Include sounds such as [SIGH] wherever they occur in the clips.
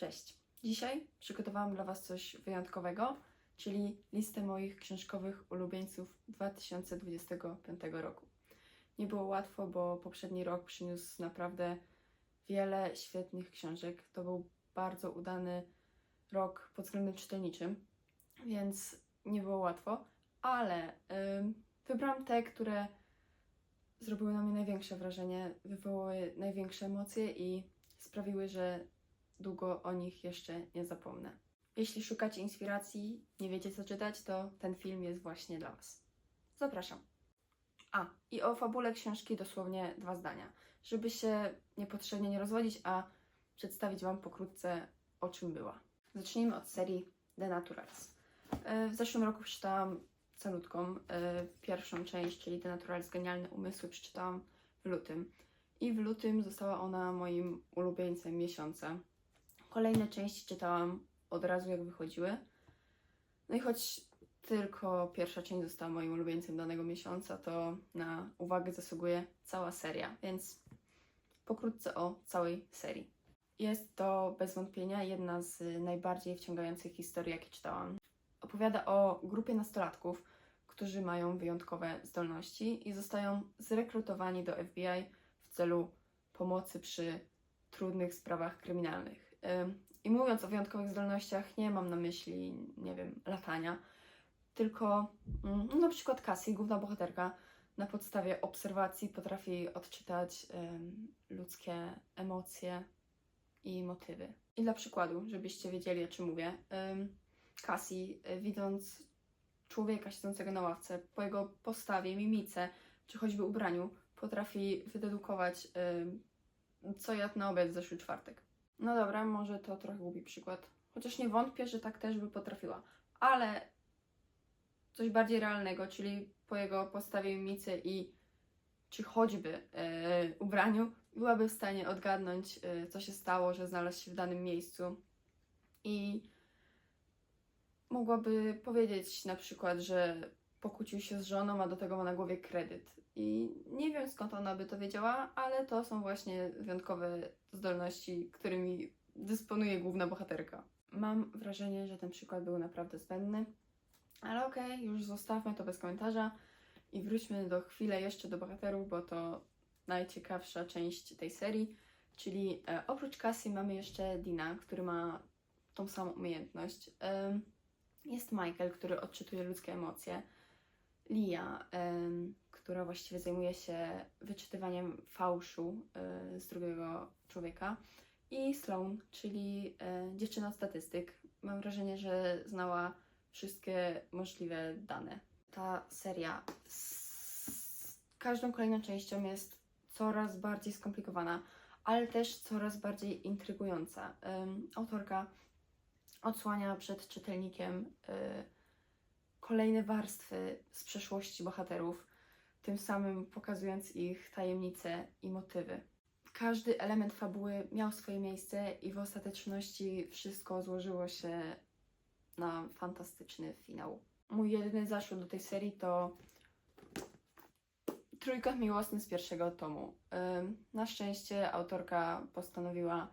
Cześć. Dzisiaj przygotowałam dla Was coś wyjątkowego, czyli listę moich książkowych ulubieńców 2025 roku. Nie było łatwo, bo poprzedni rok przyniósł naprawdę wiele świetnych książek. To był bardzo udany rok pod względem czytelniczym, więc nie było łatwo, ale ym, wybrałam te, które zrobiły na mnie największe wrażenie, wywołały największe emocje i sprawiły, że długo o nich jeszcze nie zapomnę. Jeśli szukacie inspiracji, nie wiecie co czytać, to ten film jest właśnie dla Was. Zapraszam. A, i o fabule książki dosłownie dwa zdania, żeby się niepotrzebnie nie rozwodzić, a przedstawić Wam pokrótce o czym była. Zacznijmy od serii The Naturals. E, W zeszłym roku przeczytałam calutką e, pierwszą część, czyli The Naturals Genialne Umysły, przeczytałam w lutym. I w lutym została ona moim ulubieńcem miesiąca. Kolejne części czytałam od razu, jak wychodziły. No i choć tylko pierwsza część została moim ulubieńcem danego miesiąca, to na uwagę zasługuje cała seria, więc pokrótce o całej serii. Jest to bez wątpienia jedna z najbardziej wciągających historii, jakie czytałam. Opowiada o grupie nastolatków, którzy mają wyjątkowe zdolności i zostają zrekrutowani do FBI w celu pomocy przy trudnych sprawach kryminalnych. I mówiąc o wyjątkowych zdolnościach, nie mam na myśli, nie wiem, latania, tylko no, na przykład Cassie, główna bohaterka, na podstawie obserwacji potrafi odczytać ludzkie emocje i motywy. I dla przykładu, żebyście wiedzieli, o czym mówię, Cassie, y, widząc człowieka siedzącego na ławce, po jego postawie, mimice, czy choćby ubraniu, potrafi wydedukować, co jadł na obiad w zeszły czwartek. No dobra, może to trochę głupi przykład, chociaż nie wątpię, że tak też by potrafiła, ale coś bardziej realnego, czyli po jego postawie mimicy i czy choćby e, ubraniu, byłaby w stanie odgadnąć, e, co się stało, że znalazł się w danym miejscu. I mogłaby powiedzieć na przykład, że pokłócił się z żoną, a do tego ma na głowie kredyt. I nie wiem skąd ona by to wiedziała, ale to są właśnie wyjątkowe zdolności, którymi dysponuje główna bohaterka. Mam wrażenie, że ten przykład był naprawdę zbędny, ale okej, już zostawmy to bez komentarza i wróćmy do chwilę jeszcze do bohaterów, bo to najciekawsza część tej serii. Czyli e, oprócz Cassie mamy jeszcze Dina, który ma tą samą umiejętność. Em, jest Michael, który odczytuje ludzkie emocje. Lia, która właściwie zajmuje się wyczytywaniem fałszu e, z drugiego człowieka. I Sloan, czyli e, dziewczyna od statystyk. Mam wrażenie, że znała wszystkie możliwe dane. Ta seria z każdą kolejną częścią jest coraz bardziej skomplikowana, ale też coraz bardziej intrygująca. Autorka odsłania przed czytelnikiem y, kolejne warstwy z przeszłości bohaterów, tym samym pokazując ich tajemnice i motywy. Każdy element fabuły miał swoje miejsce i w ostateczności wszystko złożyło się na fantastyczny finał. Mój jedyny zarzut do tej serii to trójkąt miłosny z pierwszego tomu. Na szczęście autorka postanowiła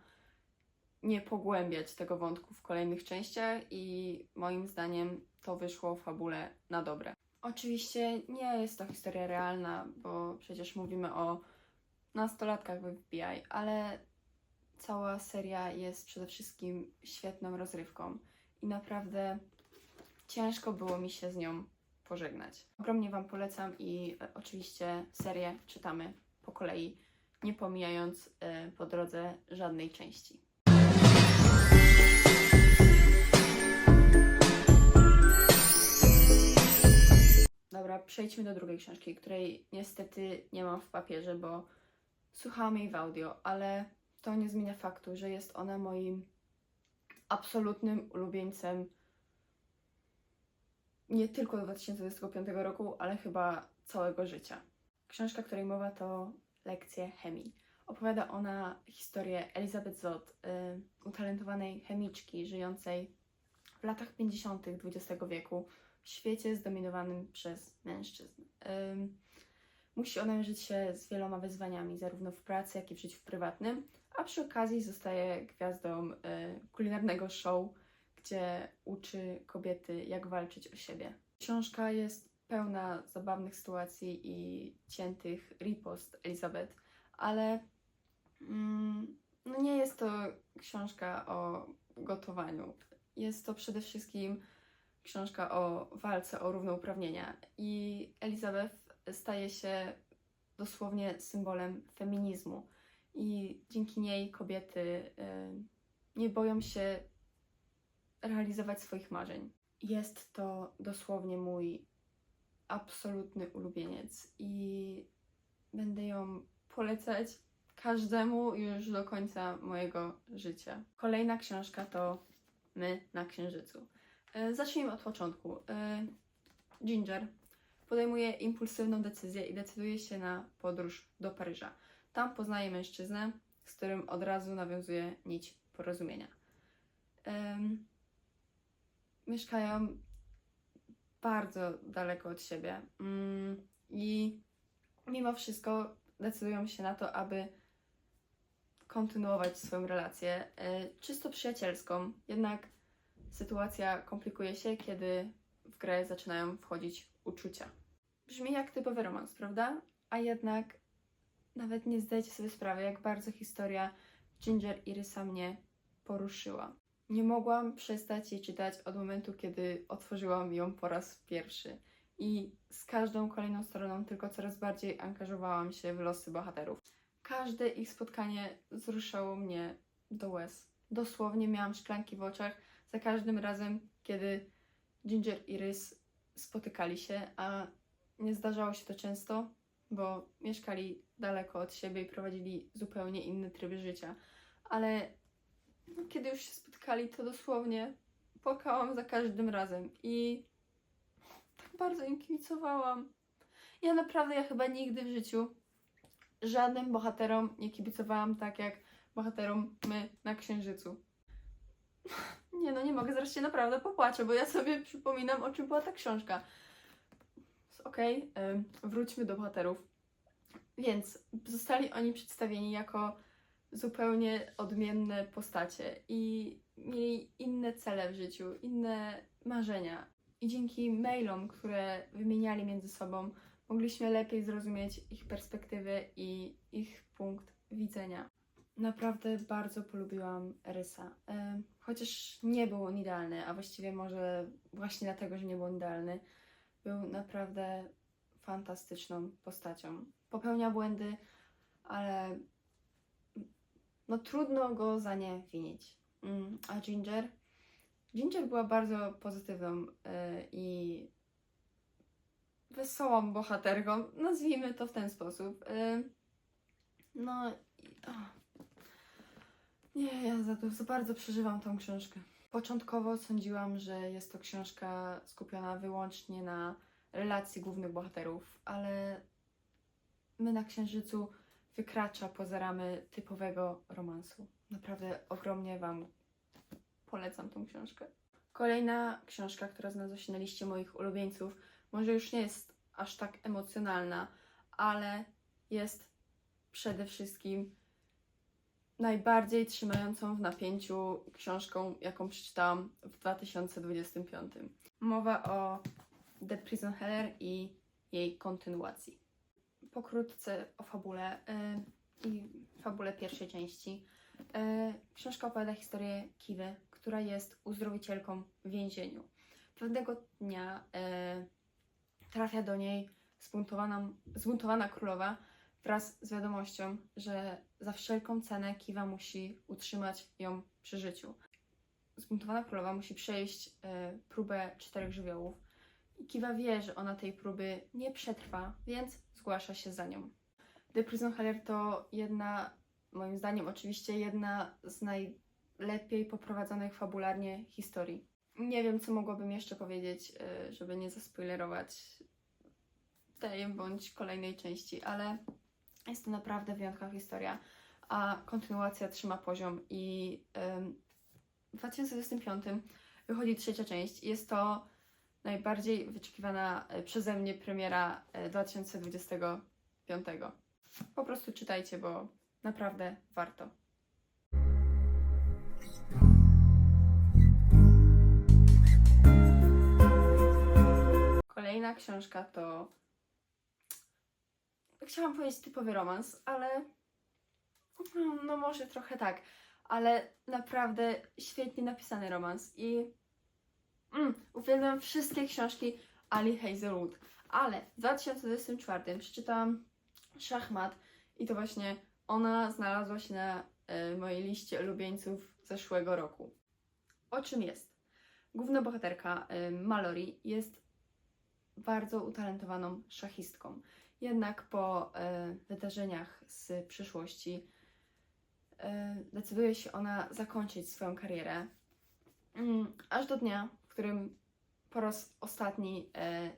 nie pogłębiać tego wątku w kolejnych częściach i moim zdaniem to wyszło w fabule na dobre. Oczywiście nie jest to historia realna, bo przecież mówimy o nastolatkach w FBI, ale cała seria jest przede wszystkim świetną rozrywką i naprawdę ciężko było mi się z nią pożegnać. Ogromnie Wam polecam i e, oczywiście serię czytamy po kolei, nie pomijając e, po drodze żadnej części. Przejdźmy do drugiej książki, której niestety nie mam w papierze, bo słuchałam jej w audio, ale to nie zmienia faktu, że jest ona moim absolutnym ulubieńcem nie tylko 2025 roku, ale chyba całego życia. Książka, której mowa to Lekcje chemii. Opowiada ona historię Elizabeth Zott, y, utalentowanej chemiczki żyjącej w latach 50. XX wieku świecie zdominowanym przez mężczyzn. Musi ona mierzyć się z wieloma wyzwaniami, zarówno w pracy, jak i w życiu prywatnym, a przy okazji zostaje gwiazdą e, kulinarnego show, gdzie uczy kobiety, jak walczyć o siebie. Książka jest pełna zabawnych sytuacji i ciętych ripost Elizabeth, ale mm, no nie jest to książka o gotowaniu. Jest to przede wszystkim książka o walce o równouprawnienia i Elizabeth staje się dosłownie symbolem feminizmu i dzięki niej kobiety y, nie boją się realizować swoich marzeń. Jest to dosłownie mój absolutny ulubieniec i będę ją polecać każdemu już do końca mojego życia. Kolejna książka to My na Księżycu. E, Zacznijmy od początku. E, Ginger podejmuje impulsywną decyzję i decyduje się na podróż do Paryża. Tam poznaje mężczyznę, z którym od razu nawiązuje nić porozumienia. Mieszkają bardzo daleko od siebie mm, i mimo wszystko decydują się na to, aby kontynuować swoją relację e, czysto przyjacielską, jednak sytuacja komplikuje się, kiedy w grę zaczynają wchodzić uczucia. Brzmi jak typowy romans, prawda? A jednak nawet nie zdajecie sobie sprawy, jak bardzo historia Ginger Irysa mnie poruszyła. Nie mogłam przestać jej czytać od momentu, kiedy otworzyłam ją po raz pierwszy. I z każdą kolejną stroną tylko coraz bardziej angażowałam się w losy bohaterów. Każde ich spotkanie wzruszało mnie do łez. Dosłownie miałam szklanki w oczach za każdym razem, kiedy Ginger i Rys spotykali się, a nie zdarzało się to często, bo mieszkali daleko od siebie i prowadzili zupełnie inny tryb życia. Ale kiedy już się spotkali, to dosłownie płakałam za każdym razem i tak bardzo im kibicowałam. Ja naprawdę, ja chyba nigdy w życiu żadnym bohaterom nie kibicowałam tak jak bohaterom my na Księżycu. Nie no, nie mogę, zaraz się naprawdę popłaczę, bo ja sobie przypominam, o czym była ta książka. Okej, ym, wróćmy do bohaterów. Więc zostali oni przedstawieni jako zupełnie odmienne postacie i mieli inne cele w życiu, inne marzenia. I dzięki mailom, które wymieniali między sobą, mogliśmy lepiej zrozumieć ich perspektywy i ich punkt widzenia. Naprawdę bardzo polubiłam Rysa. Ym, Chociaż nie był on idealny, a właściwie może właśnie dlatego, że nie był on idealny, był naprawdę fantastyczną postacią. Popełnia błędy, ale no trudno go za nie winić. Mm, A Ginger? Ginger była bardzo pozytywną y, i wesołą bohaterką, nazwijmy to w ten sposób. Y, No. Nie, ja za, to, bardzo przeżywam tą książkę. Początkowo sądziłam, że jest to książka skupiona wyłącznie na relacji głównych bohaterów, ale My na Księżycu wykracza poza ramy typowego romansu. Naprawdę ogromnie Wam polecam tą książkę. Kolejna książka, która znalazła się na liście moich ulubieńców, może już nie jest aż tak emocjonalna, ale jest przede wszystkim najbardziej trzymającą w napięciu książką, jaką przeczytałam w 2025. Mowa o The Prison Heller i jej kontynuacji. Pokrótce o fabule y, i fabule pierwszej części. Y, książka opowiada historię Kiwy, która jest uzdrowicielką w więzieniu. Pewnego dnia y, trafia do niej zbuntowana, zbuntowana królowa wraz z wiadomością, że za wszelką cenę Kiwa musi utrzymać ją przy życiu. Zbuntowana królowa musi przejść y, próbę czterech żywiołów. I Kiwa wie, że ona tej próby nie przetrwa, więc zgłasza się za nią. The Prison Heller to jedna, moim zdaniem oczywiście, jedna z najlepiej poprowadzonych fabularnie historii. Nie wiem, co mogłabym jeszcze powiedzieć, y, żeby nie zaspoilerować tej bądź kolejnej części, ale jest to naprawdę wyjątkowa historia, a kontynuacja trzyma poziom i w 2025 wychodzi trzecia część. Jest to najbardziej wyczekiwana e, przeze mnie premiera e, 2025. Po prostu czytajcie, bo naprawdę warto. Kolejna książka to Chciałam powiedzieć typowy romans, ale. mm, No, może trochę tak, ale naprawdę świetnie napisany romans i. Mm, uwielbiam wszystkie książki Ali Hazelwood, ale w 2024 przeczytałam Szachmat i to właśnie ona znalazła się na e, mojej liście ulubieńców zeszłego roku. O czym jest? Główna bohaterka y, Mallory jest bardzo utalentowaną szachistką. Jednak po y, wydarzeniach z przyszłości y, decyduje się ona zakończyć swoją karierę. Mm, aż do dnia, w którym po raz ostatni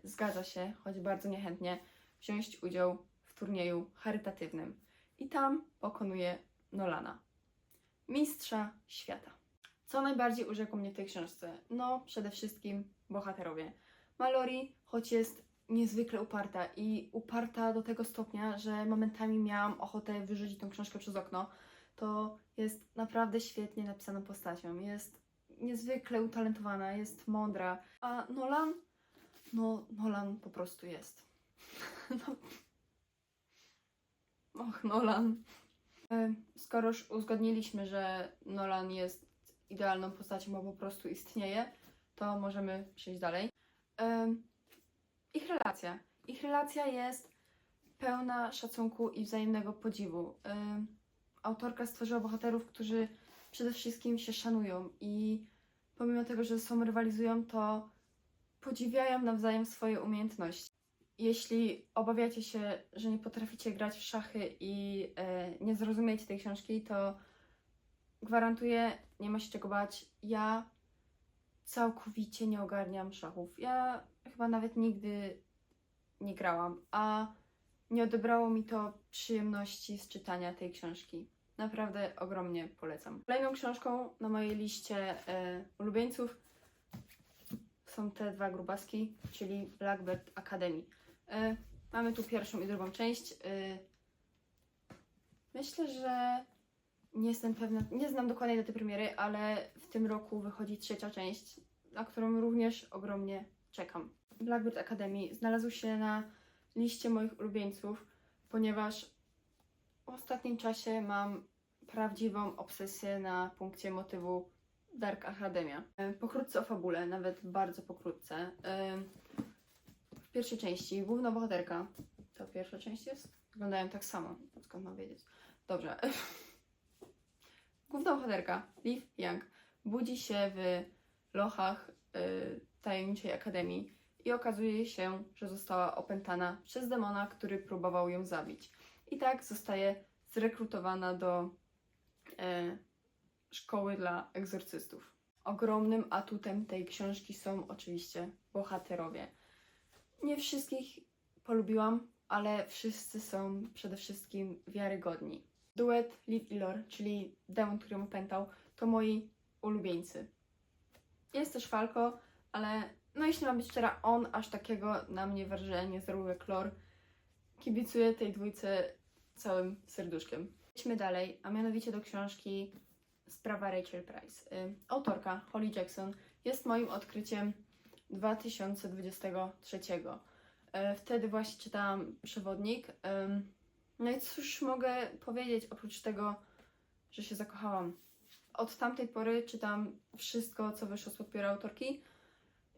y, zgadza się, choć bardzo niechętnie, wziąć udział w turnieju charytatywnym. I tam pokonuje Nolana, mistrza świata. Co najbardziej urzekło mnie w tej książce? No, przede wszystkim bohaterowie. Mallory, choć jest niezwykle uparta i uparta do tego stopnia, że momentami miałam ochotę wyrzucić tą książkę przez okno, to jest naprawdę świetnie napisaną postacią. Jest niezwykle utalentowana, jest mądra. A Nolan? No, Nolan po prostu jest. [LAUGHS] No. Och, Nolan. E, Skoro już uzgodniliśmy, że Nolan jest idealną postacią, bo po prostu istnieje, to możemy przejść dalej. Ich relacja. Ich relacja jest pełna szacunku i wzajemnego podziwu. Ym, autorka stworzyła bohaterów, którzy przede wszystkim się szanują i pomimo tego, że ze sobą rywalizują, to podziwiają nawzajem swoje umiejętności. Jeśli obawiacie się, że nie potraficie grać w szachy i e, nie zrozumiecie tej książki, to gwarantuję, nie ma się czego bać. Ja całkowicie nie ogarniam szachów. Ja chyba nawet nigdy nie grałam, a nie odebrało mi to przyjemności z czytania tej książki. Naprawdę ogromnie polecam. Kolejną książką na mojej liście e, ulubieńców są te dwa grubaski, czyli Blackbird Academy. E, mamy tu pierwszą i drugą część. E, myślę, że nie jestem pewna, nie znam dokładnej daty premiery, ale w tym roku wychodzi trzecia część, na którą również ogromnie czekam. Blackbird Academy znalazł się na liście moich ulubieńców, ponieważ w ostatnim czasie mam prawdziwą obsesję na punkcie motywu Dark Academia. E, Pokrótce o fabule, nawet bardzo pokrótce. E, W pierwszej części główna bohaterka, to pierwsza część jest? Wyglądają tak samo, skąd mam wiedzieć. Dobrze. [LAUGHS] Główna bohaterka, Liv Young, budzi się w lochach y, tajemniczej akademii i okazuje się, że została opętana przez demona, który próbował ją zabić. I tak zostaje zrekrutowana do y, szkoły dla egzorcystów. Ogromnym atutem tej książki są oczywiście bohaterowie. Nie wszystkich polubiłam, ale wszyscy są przede wszystkim wiarygodni. Duet Liv i Lor, czyli demon, który ją opętał, to moi ulubieńcy. Jest też Falco, ale no jeśli mam być szczera, on aż takiego na mnie wrażenia zrobił jak Lor. Kibicuję tej dwójce całym serduszkiem. Idźmy dalej, a mianowicie do książki Sprawa Rachel Price. Y, autorka Holly Jackson jest moim odkryciem 2023. Y, Wtedy właśnie czytałam przewodnik. No i cóż mogę powiedzieć oprócz tego, że się zakochałam. Od tamtej pory czytam wszystko, co wyszło z podpioru autorki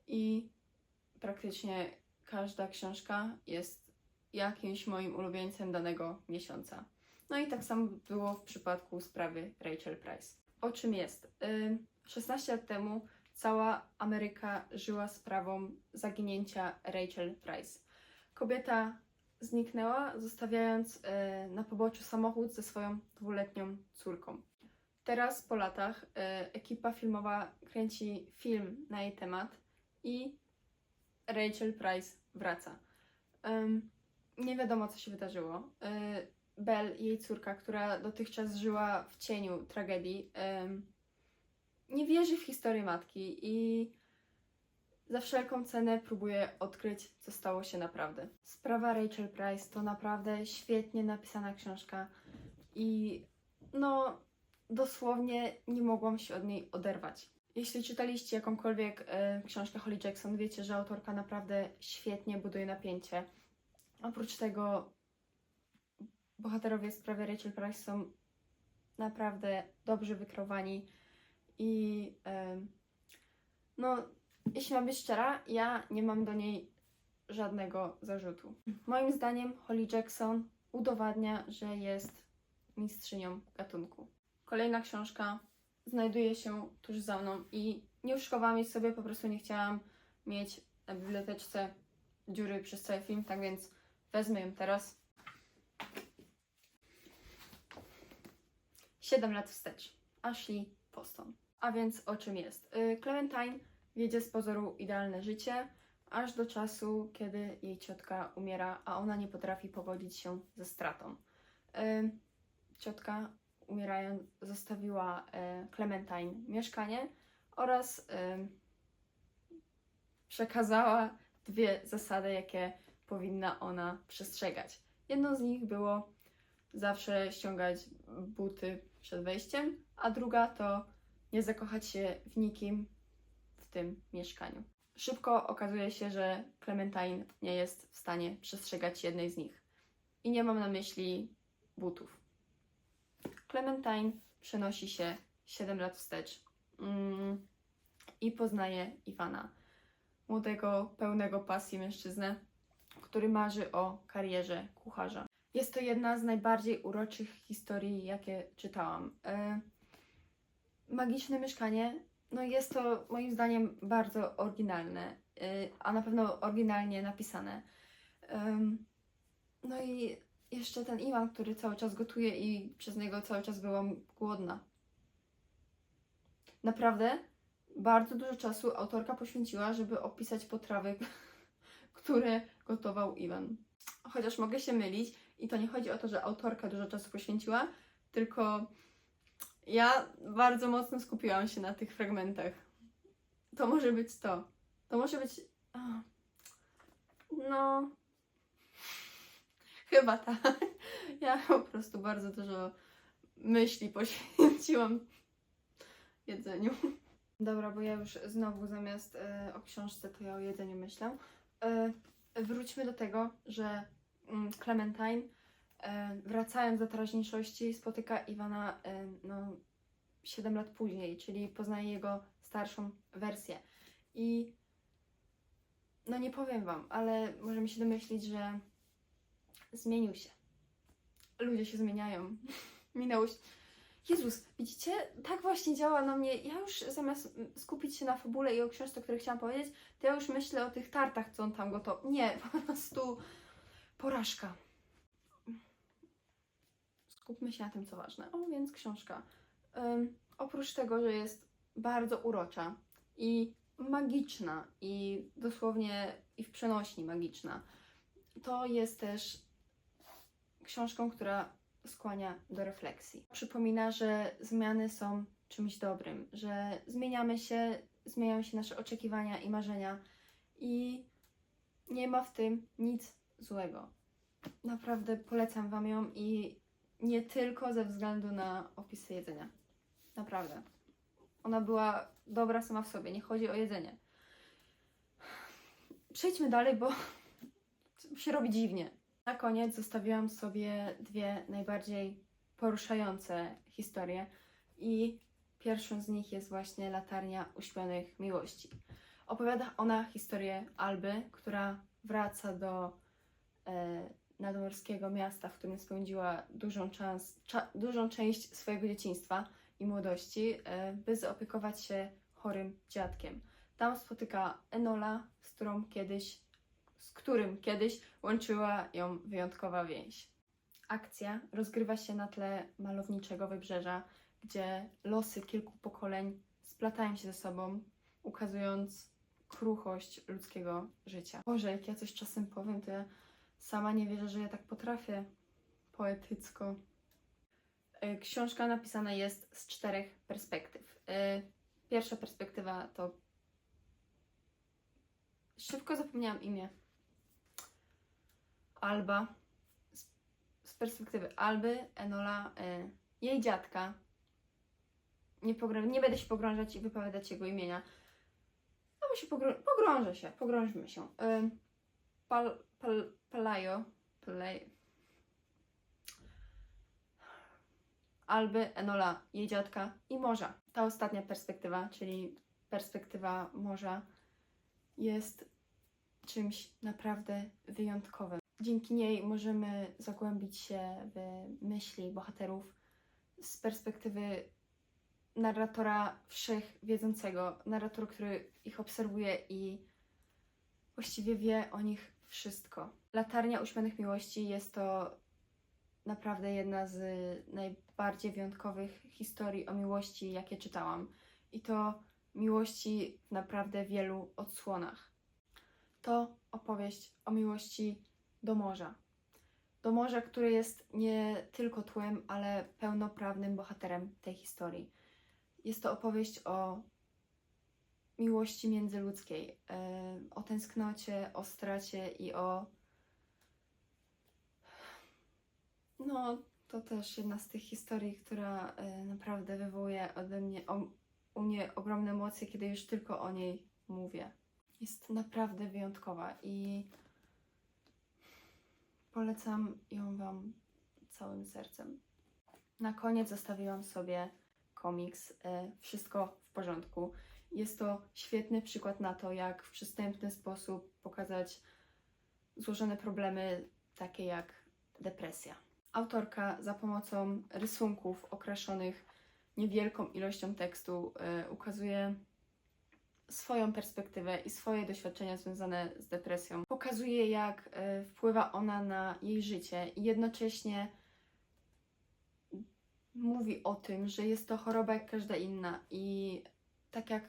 i praktycznie każda książka jest jakimś moim ulubieńcem danego miesiąca. No i tak samo było w przypadku sprawy Rachel Price. O czym jest? Ym, 16 lat temu cała Ameryka żyła sprawą zaginięcia Rachel Price. Kobieta zniknęła, zostawiając e, na poboczu samochód ze swoją dwuletnią córką. Teraz, po latach, e, ekipa filmowa kręci film na jej temat i Rachel Price wraca. Em, nie wiadomo, co się wydarzyło. E, Belle, jej córka, która dotychczas żyła w cieniu tragedii, em, nie wierzy w historię matki i za wszelką cenę próbuje odkryć, co stało się naprawdę. Sprawa Rachel Price to naprawdę świetnie napisana książka i no dosłownie nie mogłam się od niej oderwać. Jeśli czytaliście jakąkolwiek e, książkę Holly Jackson, wiecie, że autorka naprawdę świetnie buduje napięcie. Oprócz tego bohaterowie sprawy Rachel Price są naprawdę dobrze wykreowani i em, no, jeśli mam być szczera, ja nie mam do niej żadnego zarzutu. Moim zdaniem Holly Jackson udowadnia, że jest mistrzynią gatunku. Kolejna książka znajduje się tuż za mną i nie uszykowałam jej sobie, po prostu nie chciałam mieć na biblioteczce dziury przez cały film, tak więc wezmę ją teraz. 7 lat wstecz. Ashley Poston. A więc o czym jest? Y, Clementine wiedzie z pozoru idealne życie, aż do czasu, kiedy jej ciotka umiera, a ona nie potrafi pogodzić się ze stratą. Y, Ciotka umierając zostawiła e, Clementine mieszkanie oraz e, przekazała dwie zasady, jakie powinna ona przestrzegać. Jedną z nich było zawsze ściągać buty przed wejściem, a druga to nie zakochać się w nikim w tym mieszkaniu. Szybko okazuje się, że Clementine nie jest w stanie przestrzegać jednej z nich. I nie mam na myśli butów. Clementine przenosi się 7 lat wstecz mm, i poznaje Iwana, młodego, pełnego pasji mężczyznę, który marzy o karierze kucharza. Jest to jedna z najbardziej uroczych historii, jakie czytałam. E, Magiczne mieszkanie, no jest to moim zdaniem bardzo oryginalne, e, a na pewno oryginalnie napisane. No i jeszcze ten Iwan, który cały czas gotuje i przez niego cały czas byłam głodna. Naprawdę bardzo dużo czasu autorka poświęciła, żeby opisać potrawy, [LAUGHS] które gotował Iwan. Chociaż mogę się mylić i to nie chodzi o to, że autorka dużo czasu poświęciła, tylko ja bardzo mocno skupiłam się na tych fragmentach. To może być to. To może być. No. Chyba tak. Ja po prostu bardzo dużo myśli poświęciłam jedzeniu. Dobra, bo ja już znowu zamiast e, o książce, to ja o jedzeniu myślę. E, wróćmy do tego, że mm, Clementine, e, wracając do teraźniejszości, spotyka Iwana e, no, 7 lat później, czyli poznaje jego starszą wersję. I no nie powiem Wam, ale możemy się domyślić, że zmienił się. Ludzie się zmieniają. [LAUGHS] Minęło się. Jezus, widzicie? Tak właśnie działa na mnie. Ja już zamiast skupić się na fabule i o książce, o której chciałam powiedzieć, to ja już myślę o tych tartach, co on tam gotował. Nie, [LAUGHS] po prostu porażka. Skupmy się na tym, co ważne. O, więc książka. Oprócz tego, że jest bardzo urocza i magiczna, i dosłownie i w przenośni magiczna, to jest też książką, która skłania do refleksji. Przypomina, że zmiany są czymś dobrym, że zmieniamy się, zmieniają się nasze oczekiwania i marzenia i nie ma w tym nic złego. Naprawdę polecam Wam ją i nie tylko ze względu na opisy jedzenia. Naprawdę. Ona była dobra sama w sobie, nie chodzi o jedzenie. Przejdźmy dalej, bo [LAUGHS] się robi dziwnie. Na koniec zostawiłam sobie dwie najbardziej poruszające historie i pierwszą z nich jest właśnie Latarnia Uśpionych Miłości. Opowiada ona historię Alby, która wraca do e, nadmorskiego miasta, w którym spędziła dużą, czas, cza, dużą część swojego dzieciństwa i młodości, e, by zaopiekować się chorym dziadkiem. Tam spotyka Enola, z którą kiedyś, z którym kiedyś łączyła ją wyjątkowa więź. Akcja rozgrywa się na tle malowniczego wybrzeża, gdzie losy kilku pokoleń splatają się ze sobą, ukazując kruchość ludzkiego życia. Boże, jak ja coś czasem powiem, to ja sama nie wierzę, że ja tak potrafię poetycko. Y, Książka napisana jest z czterech perspektyw. Y, Pierwsza perspektywa to. Szybko zapomniałam imię. Alba. Z, perspektywy Alby, Enola, y, jej dziadka, nie, pogrę- nie będę się pogrążać i wypowiadać jego imienia. No bo się pogrą- pogrążę się, pogrążmy się. Ym, Pal, pal, Palajo, Palaj... Alby, Enola, jej dziadka i morza. Ta ostatnia perspektywa, czyli perspektywa morza, jest czymś naprawdę wyjątkowym. Dzięki niej możemy zagłębić się w myśli bohaterów z perspektywy narratora wszechwiedzącego, narrator, który ich obserwuje i właściwie wie o nich wszystko. Latarnia Uśmiechanych Miłości jest to naprawdę jedna z najbardziej wyjątkowych historii o miłości, jakie czytałam. I to miłości w naprawdę wielu odsłonach. To opowieść o miłości do morza. Do morza, które jest nie tylko tłem, ale pełnoprawnym bohaterem tej historii. Jest to opowieść o miłości międzyludzkiej, e, o tęsknocie, o stracie i o. No, to też jedna z tych historii, która e, naprawdę wywołuje ode mnie, o, u mnie ogromne emocje, kiedy już tylko o niej mówię. Jest naprawdę wyjątkowa i polecam ją Wam całym sercem. Na koniec zostawiłam sobie komiks e, Wszystko w porządku. Jest to świetny przykład na to, jak w przystępny sposób pokazać złożone problemy, takie jak depresja. Autorka za pomocą rysunków okraszonych niewielką ilością tekstu e, ukazuje swoją perspektywę i swoje doświadczenia związane z depresją. Pokazuje, jak e, wpływa ona na jej życie i jednocześnie mówi o tym, że jest to choroba jak każda inna i tak jak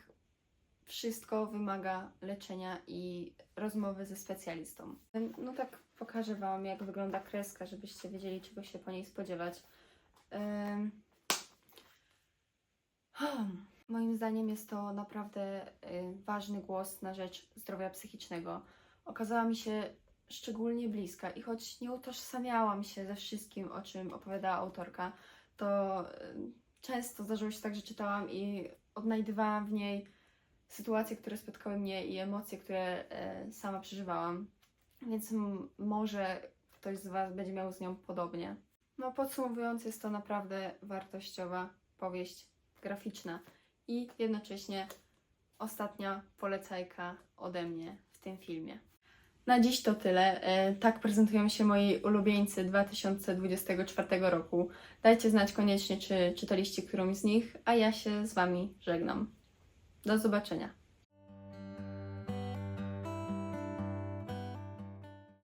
wszystko wymaga leczenia i rozmowy ze specjalistą. No tak pokażę Wam, jak wygląda kreska, żebyście wiedzieli, czego się po niej spodziewać. Ym. Moim zdaniem jest to naprawdę y, ważny głos na rzecz zdrowia psychicznego. Okazała mi się szczególnie bliska i choć nie utożsamiałam się ze wszystkim, o czym opowiadała autorka, to y, często zdarzyło się tak, że czytałam i odnajdywałam w niej sytuacje, które spotkały mnie i emocje, które e, sama przeżywałam. Więc może ktoś z Was będzie miał z nią podobnie. No podsumowując, jest to naprawdę wartościowa powieść graficzna i jednocześnie ostatnia polecajka ode mnie w tym filmie. Na dziś to tyle. E, Tak prezentują się moi ulubieńcy 2024 roku. Dajcie znać koniecznie, czy czytaliście którąś z nich, a ja się z Wami żegnam. Do zobaczenia.